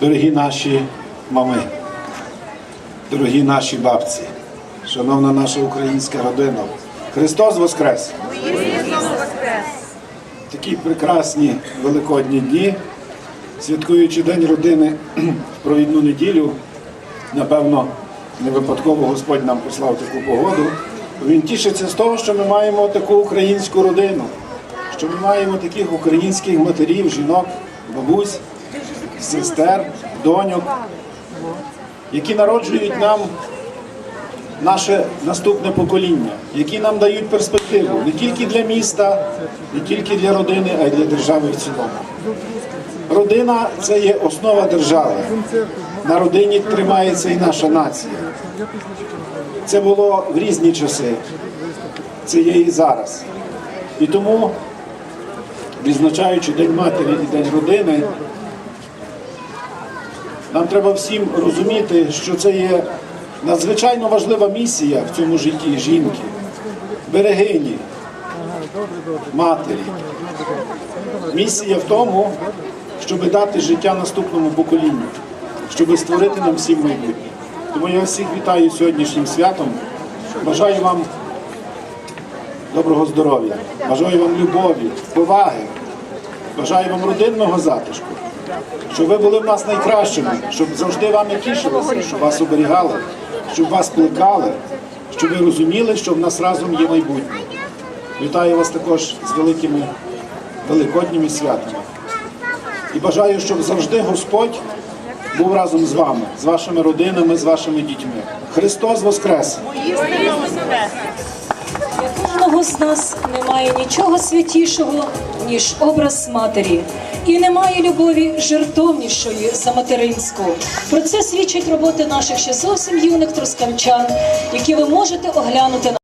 Дорогі наші мами, дорогі наші бабці, шановна наша українська родина, Христос Воскрес! Такі прекрасні великодні дні, святкуючи День родини в провідну неділю, напевно, не випадково Господь нам послав таку погоду. Він тішиться з того, що ми маємо таку українську родину, що ми маємо таких українських матерів, жінок, бабусь, сестер, доньок, які народжують нам наше наступне покоління, які нам дають перспективу не тільки для міста, не тільки для родини, а й для держави в цілому. Родина це є основа держави. На родині тримається і наша нація. Це було в різні часи, це є і зараз. І тому, відзначаючи День матері і День родини, нам треба всім розуміти, що це є надзвичайно важлива місія в цьому житті жінки, берегині, матері. Місія в тому, щоб дати життя наступному поколінню, щоб створити нам всім майбутнє. Тому я всіх вітаю сьогоднішнім святом. Бажаю вам доброго здоров'я, бажаю вам любові, поваги, бажаю вам родинного затишку, щоб ви були в нас найкращими, щоб завжди вами тішилися, щоб вас оберігали, щоб вас плекали, щоб ви розуміли, що в нас разом є майбутнє. Вітаю вас також з великими великодніми святами. І бажаю, щоб завжди Господь був разом з вами, з вашими родинами, з вашими дітьми. Христос Воскрес! Для кожного з нас немає нічого святішого, ніж образ матері. І немає любові жертовнішої за материнську. Про це свідчать роботи наших ще зовсім юних трускавчан, які ви можете оглянути на